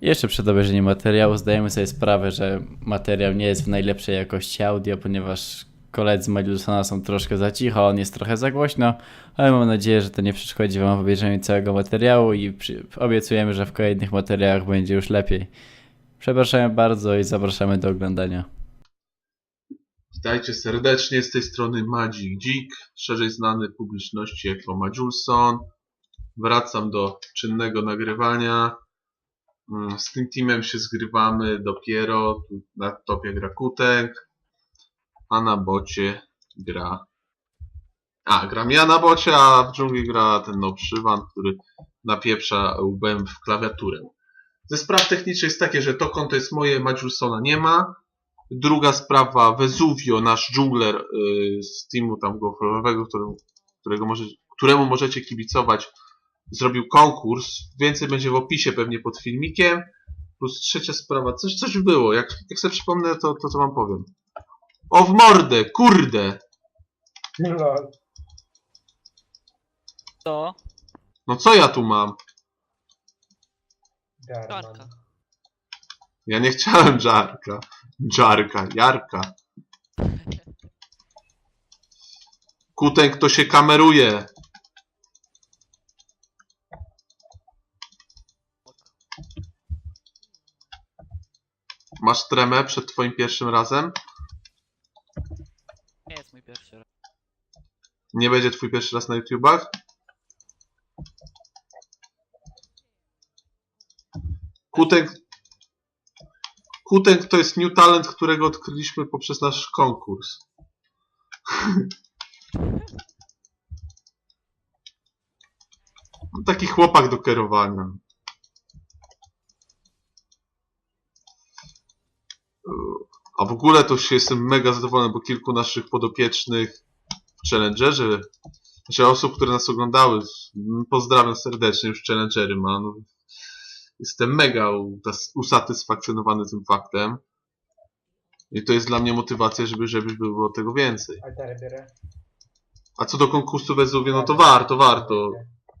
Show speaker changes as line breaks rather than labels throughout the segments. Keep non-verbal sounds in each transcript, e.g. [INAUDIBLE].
Jeszcze przed obejrzeniem materiału zdajemy sobie sprawę, że materiał nie jest w najlepszej jakości audio, ponieważ koledzy z Madulsona są troszkę za cicho, on jest trochę za głośno, ale mam nadzieję, że to nie przeszkodzi Wam w obejrzeniu całego materiału i przy... obiecujemy, że w kolejnych materiałach będzie już lepiej. Przepraszamy bardzo i zapraszamy do oglądania.
Witajcie serdecznie, z tej strony Madzik Dzik, szerzej znany publiczności jako Madziulson. Wracam do czynnego nagrywania. Mm, Z tym teamem się zgrywamy dopiero. Na topie gra Kutek, a na bocie gra... A, gram ja na bocie, a w dżungli gra ten no który napieprza łbem w klawiaturę. Ze spraw technicznych jest takie, że to konto jest moje, Madziulsona nie ma. Druga sprawa, Vesuvio, nasz dżungler y, z teamu tam golfowego, którego może, któremu możecie kibicować, zrobił konkurs. Więcej będzie w opisie pewnie pod filmikiem. Plus trzecia sprawa, coś, coś było. Jak, jak sobie przypomnę, to, to co wam powiem. O w mordę, kurde!
Lol.
To
No co ja tu mam?
Czarka.
Ja nie chciałem żarka. Żarka, jarka. [LAUGHS] Kutek to się kameruje. Masz tremę przed twoim pierwszym razem?
nie jest mój pierwszy raz.
Nie będzie twój pierwszy raz na YouTubach? Kutek... Kutek to jest new talent, którego odkryliśmy poprzez nasz konkurs. [LAUGHS] Taki chłopak do kierowania. A w ogóle to się jestem mega zadowolony, bo kilku naszych podopiecznych w Challengerze, znaczy osób, które nas oglądały, pozdrawiam serdecznie, już Challengery man. Jestem mega usatysfakcjonowany tym faktem. I to jest dla mnie motywacja, żeby, żeby było tego więcej. A co do konkursu Wezuwie, no to warto, warto.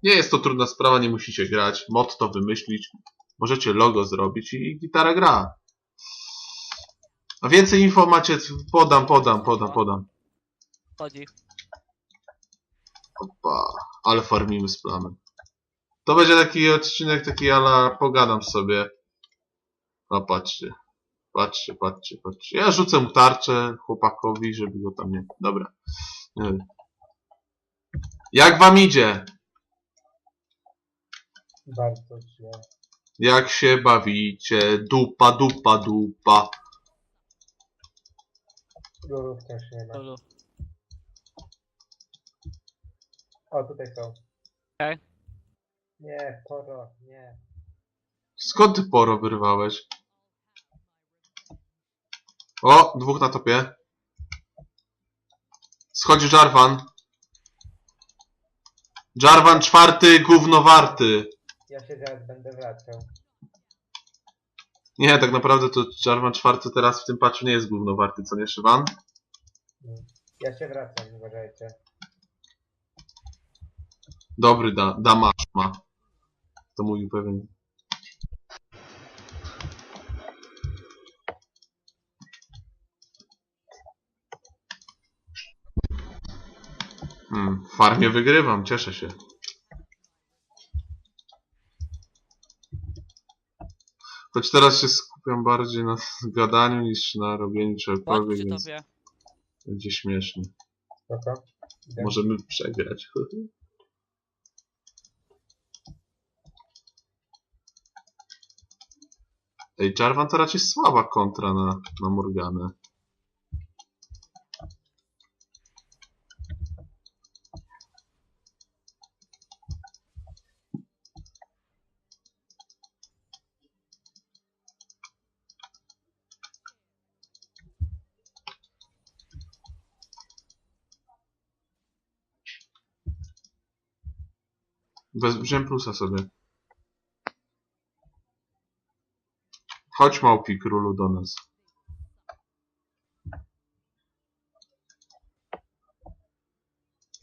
Nie jest to trudna sprawa, nie musicie grać. Motto wymyślić. Możecie logo zrobić i gitara gra. A więcej info macie, podam, podam, podam, podam.
Chodzi.
Opa, ale farmimy z planem. To będzie taki odcinek, taki ala pogadam sobie. No patrzcie. Patrzcie, patrzcie, patrzcie. Ja rzucę mu tarczę chłopakowi, żeby go tam nie... Dobra. Nie wiem. Jak wam idzie?
Bardzo źle.
Jak się bawicie? Dupa, dupa, dupa.
Lulów też nie ma.
Lulu.
O, tutaj są.
Okej.
Nie, poro, nie.
Skąd ty poro wyrwałeś? O, dwóch na topie. Schodzi Jarvan. Jarvan czwarty, gówno warty.
Ja się zaraz będę wracał.
Nie, tak naprawdę to Jarvan czwarty teraz w tym patchu nie jest gówno warty, co nie Szywan?
Ja się wracam, uważajcie.
Dobry da, damasz ma. To mówił pewien. Hmm, farmie wygrywam, cieszę się. Choć teraz się skupiam bardziej na gadaniu niż na robieniu czegokolwiek, więc
tobie.
będzie śmiesznie.
Spoko. Idę.
Możemy przegrać. [LAUGHS] Ej, Jarvan to raczej słaba kontra na, na Morganę. Wziąłem plusa sobie. Chodź małpi królu do nas.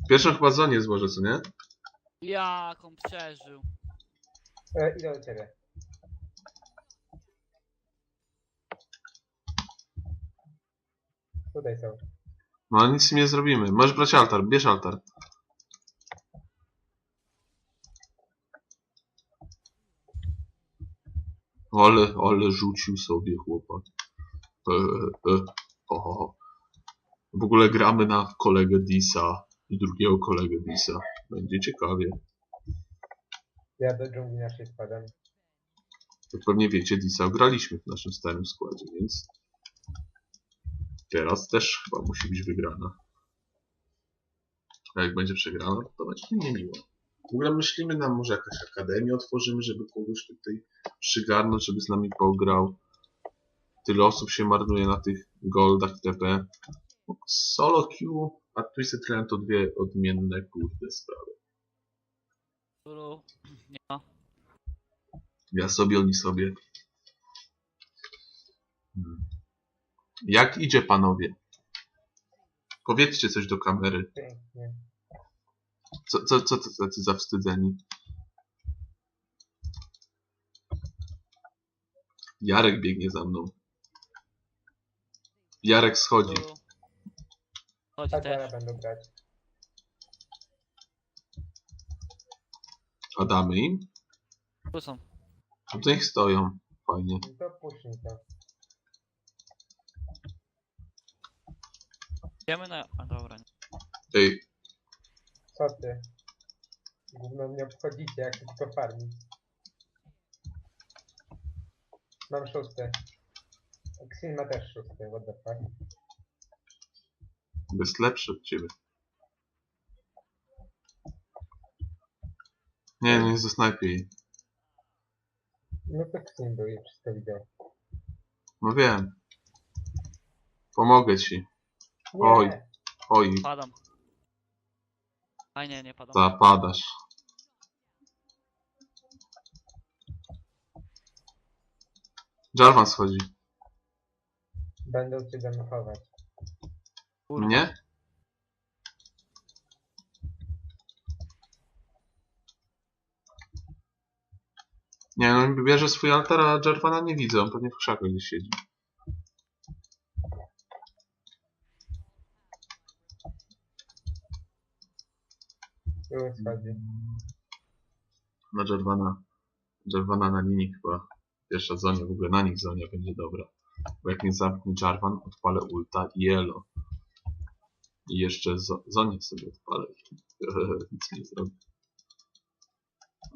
Pierwszą chyba Zonię złożę, co nie?
Jak on przeżył.
E, idę do ciebie. Tutaj są.
No nic nie zrobimy. Możesz brać altar, bierz altar. Ale, ale rzucił sobie chłopak. E, e, ho. W ogóle gramy na kolegę Disa i drugiego kolegę Disa. Będzie ciekawie.
Ja do dżungli naszej spadam.
Jak pewnie wiecie, Disa graliśmy w naszym starym składzie, więc teraz też chyba musi być wygrana. A jak będzie przegrana, to będzie nie miło. W ogóle myślimy nam, może jakaś akademię otworzymy, żeby kogoś tutaj przygarnąć, żeby z nami pograł. Tyle osób się marnuje na tych goldach TP. Solo Q, a Twisted Clan to dwie odmienne kurde sprawy.
Ma.
Ja sobie, oni sobie. Hmm. Jak idzie panowie? Powiedzcie coś do kamery.
Pięknie.
Co, co, co to tacy zawstydzeni? Jarek biegnie za mną. Jarek schodzi.
Chodzi
Tak, ja
też.
będę grać.
A damy im?
Tu są.
No to niech stoją. Fajnie.
No to puszczmy to.
Idziemy na... A dobra. nie.
Ej,
Co ty? Gówno mnie obchodzicie, jak to tylko farmić. Mam szósty. Xin ma też szósty, what the fuck.
jest lepszy od ciebie. Nie, nie zasnajpię jej.
No to Xin był i wszystko widział.
No wiem. Pomogę ci.
Nie!
Oj. Oj,
Padam. A nie, nie padam.
zapadasz. Jarvan schodzi.
Będą cię zamechować.
Kurwa.
Mnie? Nie, no bierze swój altar, a Jarvana nie widzę, on pewnie w krzakach gdzieś siedzi. Na Jarvana. Jarvana na linii chyba. Pierwsza zonia, w ogóle na nich zonia będzie dobra. Bo jak nie zamknie Jarvan, odpalę ulta i elo. I jeszcze zo zonię sobie odpalę. [LAUGHS] Nic nie zrobię.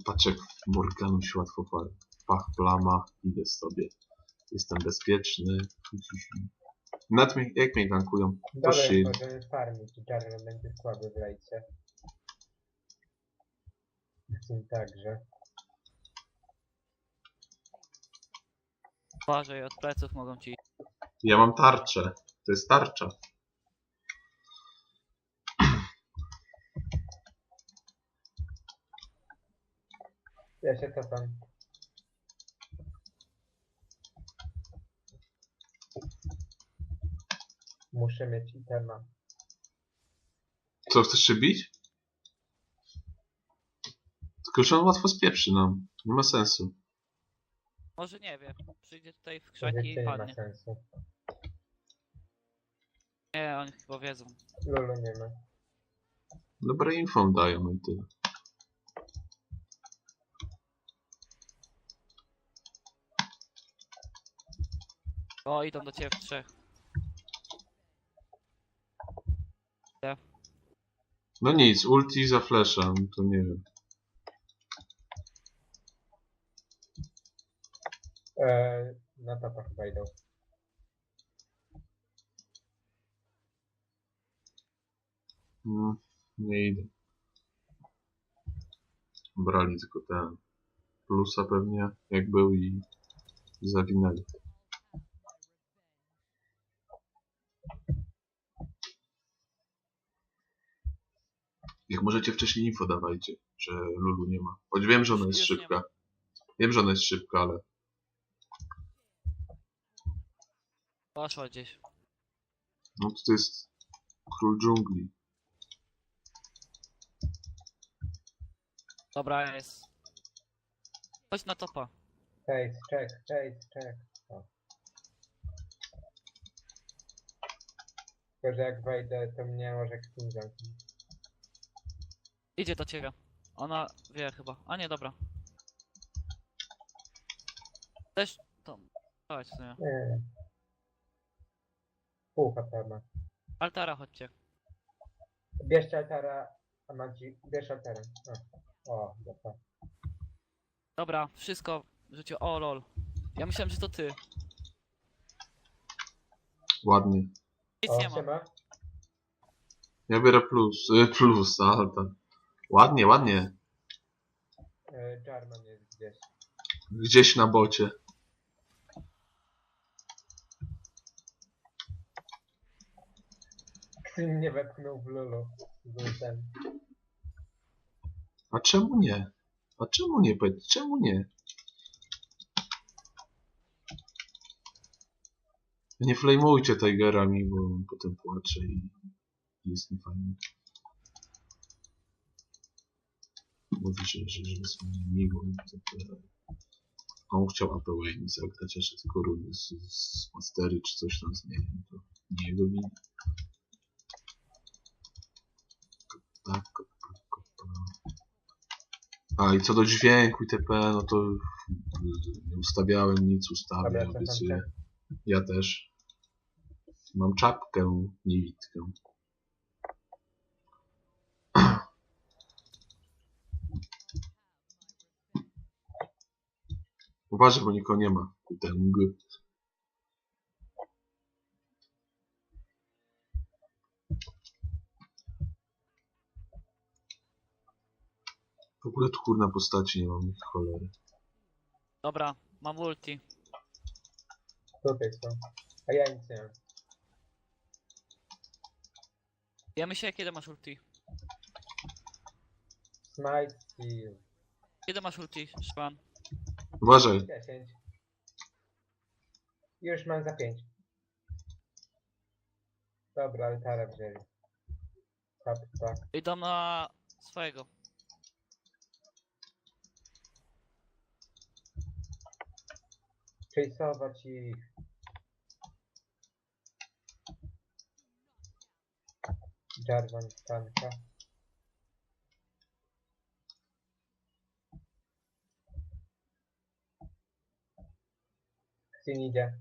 Patrz jak Morganu się łatwo pali. Pach, plama, idę sobie. Jestem bezpieczny. Mnie, jak mnie gankują, to
Dobra,
shield.
możemy farmić. Jarvan będzie słaby w lejcie. Także.
Uważaj, od pleców mogą ci...
Ja mam tarczę. To jest tarcza.
Ja się cofam. Muszę mieć itema.
Co, chcesz się bić? Tylko, że on łatwo spieprzy nam. Nie ma sensu.
Może nie wiem. Przyjdzie tutaj w krzaki i
nie ma
padnie.
sensu.
Nie, oni chyba wiedzą.
Lulu nie ma.
Dobre info dają no i tyle.
O, idą do ciebie w trzech.
No nic, ulti za flesza, no to nie wiem.
Eee, na topa chyba idą.
No, nie idę. Brali tylko ten plusa pewnie, jak był i zawinęli. Jak możecie wcześniej info dawajcie, że Lulu nie ma. Choć wiem, że ona jest szybka. Wiem, że ona jest szybka, ale
Poszła gdzieś.
no to jest król dżungli.
Dobra, jest. Chodź na topa.
Chase, check, chase, check. O. Tylko, że jak wejdę, to mnie może zamknąć.
Idzie do ciebie. Ona wie chyba. A nie, dobra. Też to. Chodź, w sumie.
Nie, nie. Pół HP ma.
Altara chodźcie.
Bierzcie altara, a Madzi... Bierz altara. O, o dobra.
Dobra, wszystko w życiu. O lol. Ja myślałem, że to ty.
Ładnie.
Nic
O,
nie ma.
siema.
Ja biorę plus, y, plus, ale tak. Ładnie, ładnie.
E, Jarman jest gdzieś.
Gdzieś na bocie.
Xin mnie wepchnął w lulu. Z ten.
A czemu nie? A czemu nie, powiedz, czemu nie? Nie flamujcie Tigerami, bo on potem płacze i jest niefajnie. Mówi, że, że, że jest mi miło i tak dalej. A on chciał AP Wayne zagrać, że tylko z, z Mastery czy coś tam zmienił, to nie jego wina. Tak. A i co do dźwięku itp., no to nie ustawiałem nic, ustawię,
Dobra,
obiecuję. Ja też. Mam czapkę niewidkę. Uważaj, bo nikogo nie ma. Kutęg. Ogóle tu kurna postaci nie mam ich cholery.
Dobra, mam ulti.
Tutaj są. A ja nic nie mam.
Wiemy się, kiedy masz ulti.
Smite Steel.
Kiedy masz ulti, Szpan?
Uważaj.
10. Już mam za 5. Dobra, altara wzięli. Kapta.
Idą na swojego.
Chase'ować ich. Jarvan tanka. Xin idzie.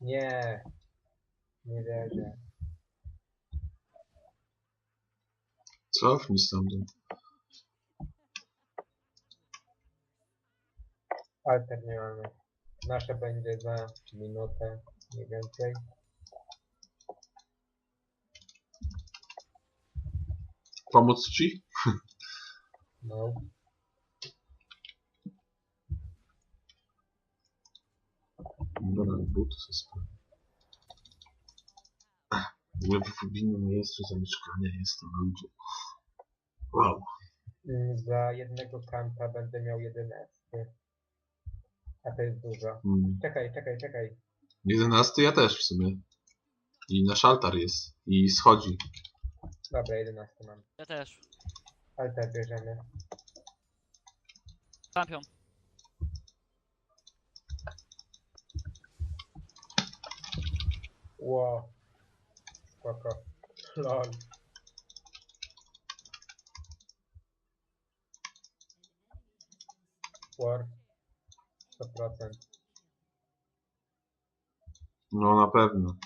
Nie. Nie wierzę.
Cofnij stamtąd.
Alter nie mamy. Nasze będzie za minutę, mniej więcej.
Pomóc ci?
No.
Dobra, but ze sprawy. W ogóle w innym miejscu zamieszkania jest to ludzie. Wow.
Mm, Za jednego kanta będę miał 11. A to jest dużo.
Mm.
Czekaj, czekaj, czekaj.
11 ja też w sumie. I nasz altar jest. I schodzi.
Dobra, 11 mam.
Ja też.
Alter bierzemy.
Champion.
Ło. Spoko. Lol. War. 100%.
No na pewno.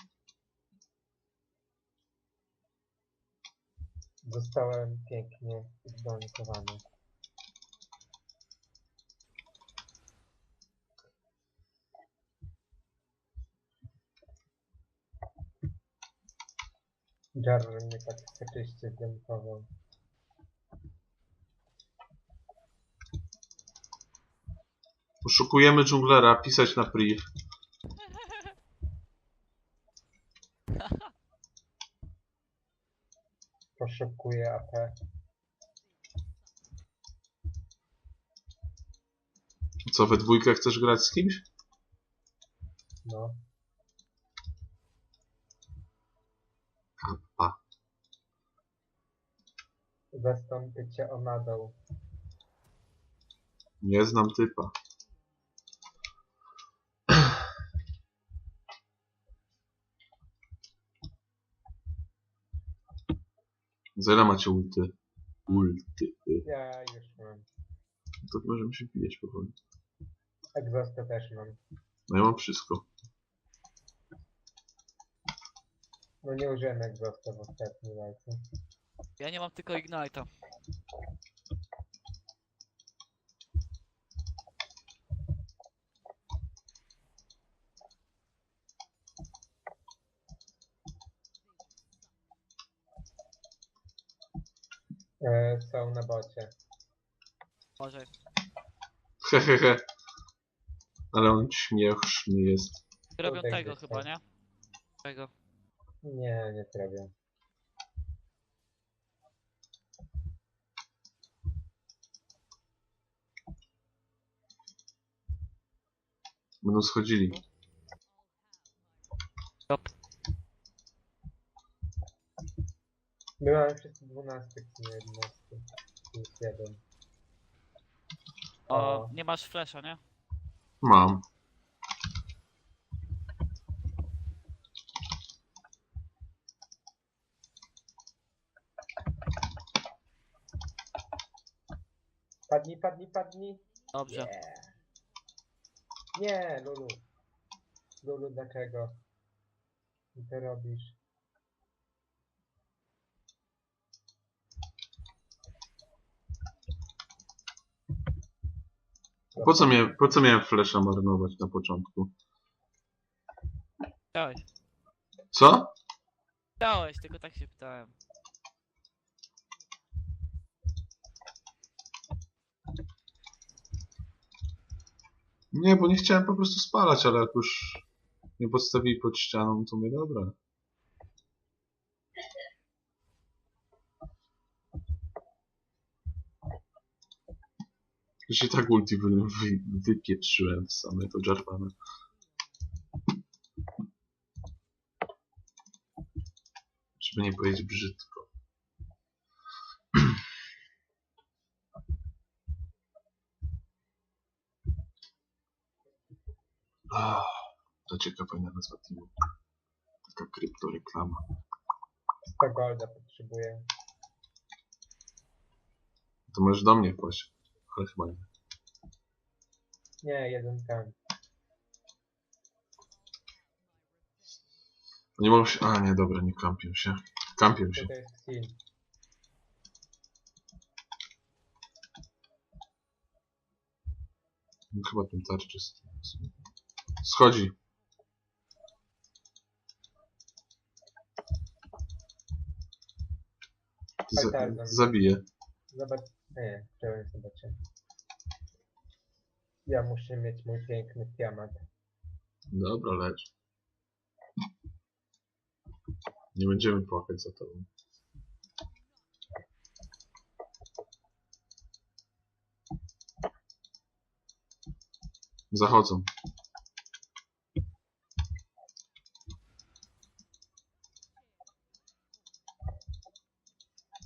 Zostałem pięknie zbankowany. Jarvan mnie tak zbankował.
Poszukujemy dżunglera, pisać na priv.
Poszukuję AP.
Co, we dwójkę chcesz grać z kimś?
No.
A.
Zastąpię cię Omadą.
Nie znam typa. Zera macie ulty. Ulty.
Ja już mam.
To możemy się bijać powoli.
Egzostę też mam.
No ja mam wszystko.
No nie użyłem egzosta w ostatniej walce.
Ja nie mam tylko Ignite'a.
E, są na bocie.
Może
Hehehe. [LAUGHS] Ale on śmieszny jest.
robią tego chyba, nie? Tego.
Nie, nie trawię.
Będą schodzili.
Stop.
Wszyscy 12, nie 11. Plus jeden.
O, nie masz flesza, nie?
Mam.
Padnij, padnij, padnij.
Dobrze.
Nie. Nie, Lulu. Lulu, dlaczego? Ty to robisz?
Po co, miałem, po co miałem flesza marnować na początku?
Chciałeś.
Co?
Chciałeś, tylko tak się pytałem.
Nie, bo nie chciałem po prostu spalać, ale jak już mnie podstawili pod ścianą, to mówię, dobra. Już i tak ulti wy, wy, wypieprzyłem z samego Jarvana. Żeby nie powiedzieć brzydko. [CLEARS THROAT] Ah, to ciekawa nazwa teamu. Taka kryptoreklama.
100 golda potrzebuję.
To możesz do mnie wpaść. Ale chyba nie.
Nie, jeden.
Nie mogą się... A nie, dobra, nie kampią się. Kampią się.
Tutaj jest Xin.
No, chyba ten. Schodzi. Z
Petardą.
zabije.
Zobacz. Nie, chciałem zobaczyć. Ja muszę mieć mój piękny diamant.
Dobra, lecz. Nie będziemy płakać za tobą. Zachodzą.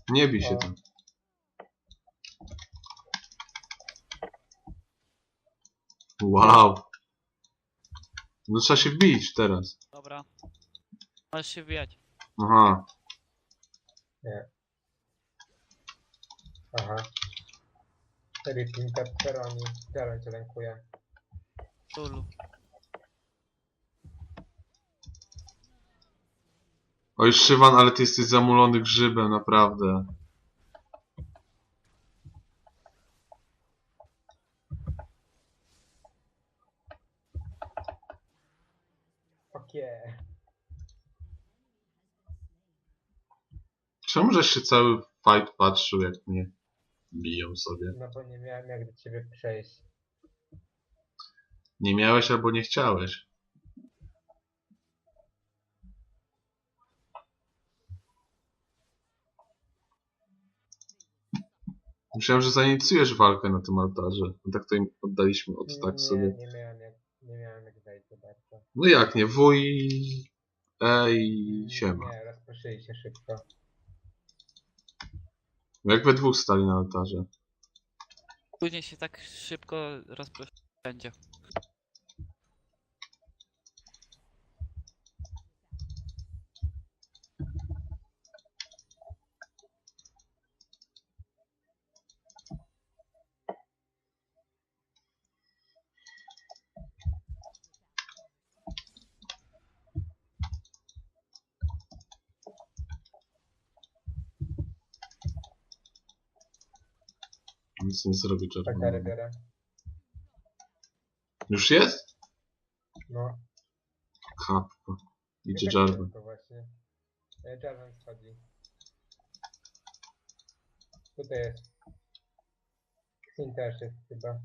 Nie bij się tam. Wow. No trzeba się wbić teraz.
Dobra. Możesz się wbijać.
Aha.
Aha. Ripping pepperoni. Zero cię lękuję.
Lulu.
Oj, Szywan, ale ty jesteś zamulony grzybem, naprawdę. Czemu żeś się cały fight patrzył, jak mnie biją sobie?
No bo nie miałem jak do ciebie przejść.
Nie miałeś albo nie chciałeś. Myślałem, że zainicjujesz walkę na tym altarze. No tak to im oddaliśmy od tak
nie,
sobie.
nie miałem jak, nie miałem jak wejść za bardzo.
No jak nie, wuj... Ej, siema.
Nie, rozproszyli się szybko.
Jak we dwóch stali na altarze.
Później się tak szybko rozproszy będzie.
Nic
Pantary
czerwonego.
biorę.
Już jest?
No.
Kappa. Idzie
Nie tak
Jarvan.
szybko właśnie. Jarvan schodzi. Tutaj jest. Xin też jest chyba.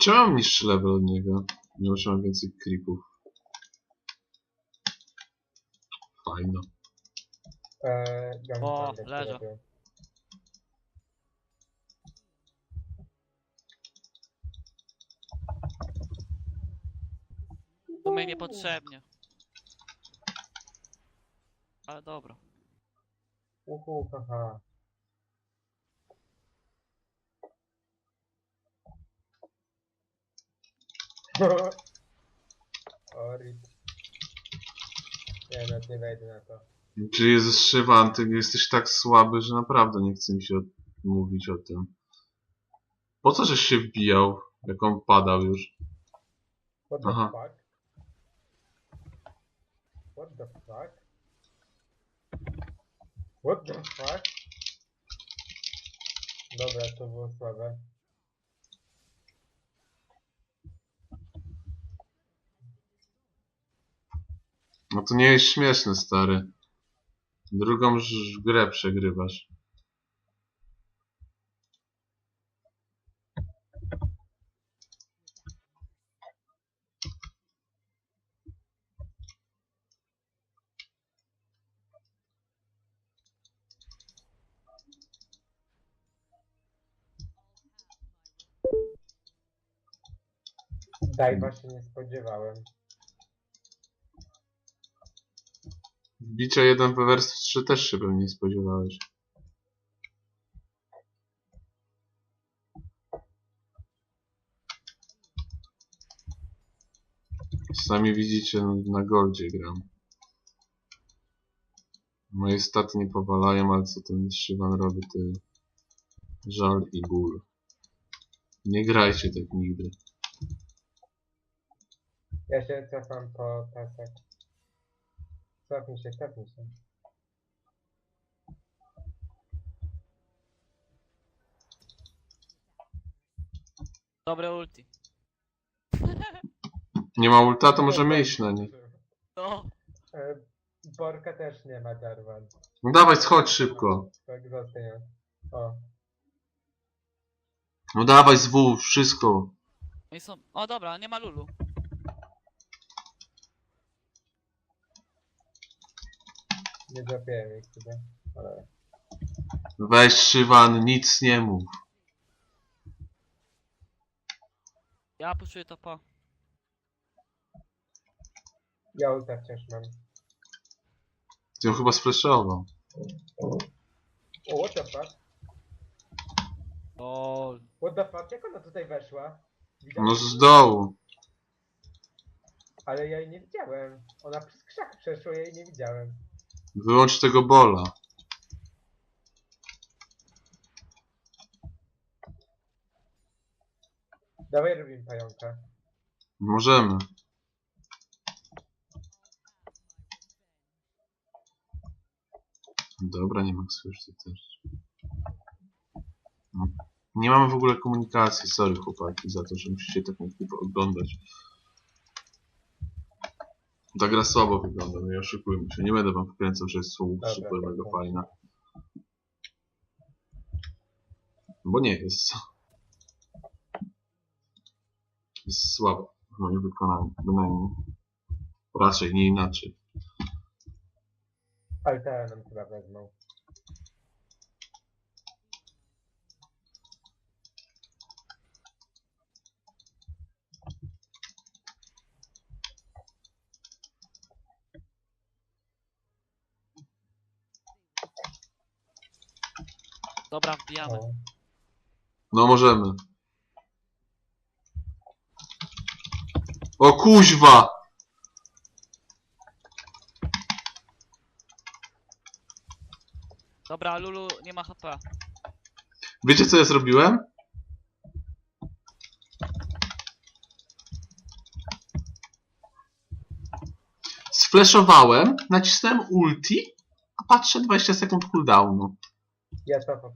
Czemu mam niższy level od niego? Mimo, że mam więcej creepów. Fajno.
Eee,
O, leżę. To mnie niepotrzebnie. Ale dobra.
Uhu, haha. [LAUGHS] o, rip. Nie, nawet nie wejdę na to.
Czy jest Szywan, ty jesteś tak słaby, że naprawdę nie chce mi się mówić o tym. Po co żeś się wbijał, jak on padał już?
What the
Aha.
fuck? What the fuck? What the fuck? Dobra, to było słabe.
No to nie jest śmieszne, stary. Drugą grę przegrywasz.
Dajwa się nie spodziewałem.
Wbicia 1 w versus 3 też się pewnie nie spodziewałeś. Sami widzicie, no, na goldzie gram. Moje staty nie powalają, ale co ten Szywan robi, to żal i ból. Nie grajcie tak nigdy.
Ja się cofam po tasach. Cofnij się, cofnij się.
Dobre ulti.
Nie ma ulta, to możemy iść na nie.
No.
E, Borka też nie ma Jarvan.
No dawaj, schodź szybko.
Tak zostań. O,
No dawaj z W, wszystko.
No są... O dobra, nie ma Lulu.
Nie złapiłem jej chyba. Ale...
Weź Szywan, nic nie mów.
Ja puszuję to po.
Ja ulta wciąż mam.
Ty ją chyba sfreshował.
O, what the fuck?
O,
What the fuck? Jak ona tutaj weszła? Widziałem,
No z dołu.
Ale ja jej nie widziałem. Ona przez krzak przeszła, ja jej nie widziałem.
Wyłącz tego bola.
Dawaj robimy pająka.
Możemy. Dobra, nie maksujesz ty też. No. Nie mamy w ogóle komunikacji, sorry chłopaki za to, że musicie tak mnie oglądać. Ta gra słabo wygląda, no nie oszukujmy się. Nie będę wam wkręcał, że jest słów
Dobra,
super mega
dobra.
fajna. Bo nie jest. Jest słaba w moim wykonaniu, bynajmniej. Raczej, nie inaczej.
Altera nam chyba wezmą.
Dobra, wbijamy.
No możemy. O kuźwa!
Dobra, Lulu nie ma HP.
Wiecie co ja zrobiłem? Sflashowałem, nacisnąłem ulti, a patrzę 20 sekund cooldownu.
Ja to.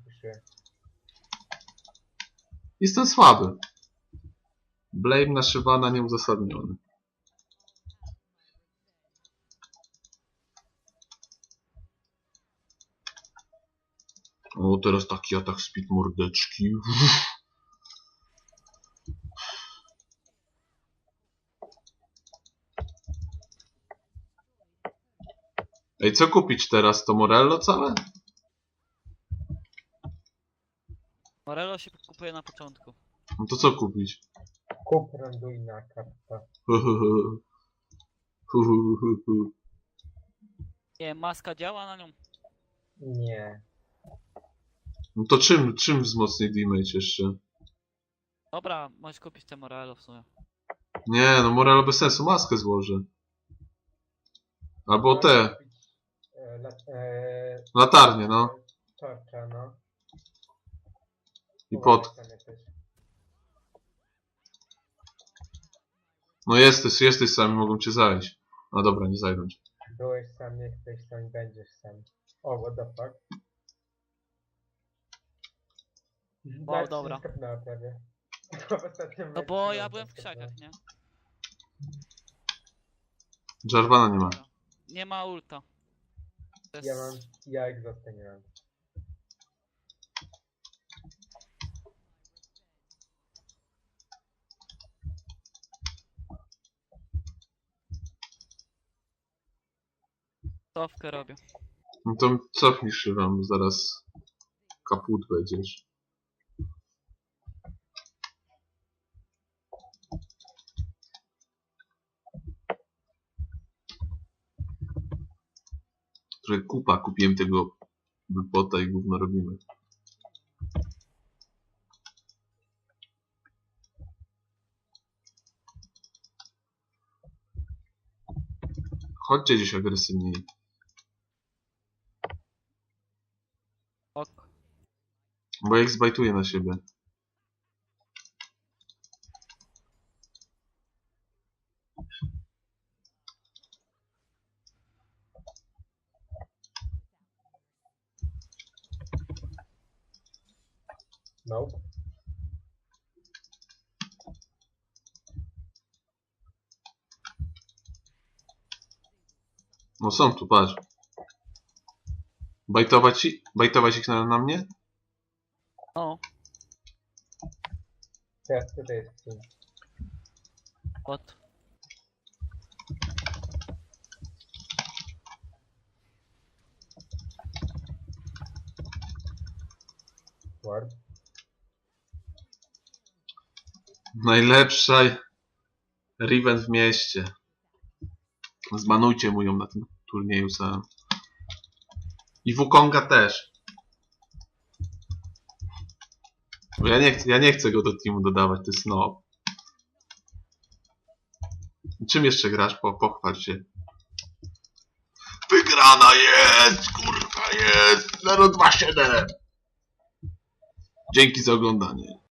Jestem słaby. Blame na Shyvana nieuzasadniony. O, teraz taki atak speed mordeczki. Ej, co kupić teraz? To Morello całe?
Morello się kupuje na początku.
No to co kupić?
Kup randuina kappa. [LAUGHS]
Nie, maska działa na nią.
Nie.
No to czym, czym wzmocni damage jeszcze?
Dobra, możesz kupić te Morello w sumie.
Nie, no Morello bez sensu, maskę złożę. Albo te,
e, la- e,
latarnie, no.
Torcza, no.
I pod. No jesteś, jesteś sami, mogą cię zajść. No dobra, nie zajdą cię.
Byłeś sam, jesteś sam, będziesz sam. O, what the fuck?
Wow,
Nawet
dobra.
prawie. [LAUGHS]
No bo ja byłem w krzakach, nie?
Jarvana nie ma.
Nie ma ulta. Jest...
Ja mam, ja egzostę nie mam.
Cofkę robię.
No to cofnij się wam, zaraz kaput będziesz. Trochę kupa, kupiłem tego wypota i gówno robimy. Chodźcie gdzieś agresywniej. Bo jak zbajtuje na siebie.
Nope.
No są tu, patrz. Bajtować, i- bajtować ich na, na mnie?
No,
Teraz tutaj jest
bot.
Ward.
Najlepsza Riven w mieście. Zbanujcie mu ją na tym turnieju samym. I Wukonga też. Bo ja nie, chcę, ja nie chcę go do teamu dodawać, to jest no. Czym jeszcze grasz? Po, pochwal się. Wygrana jest! Kurwa jest! 027! Dzięki za oglądanie.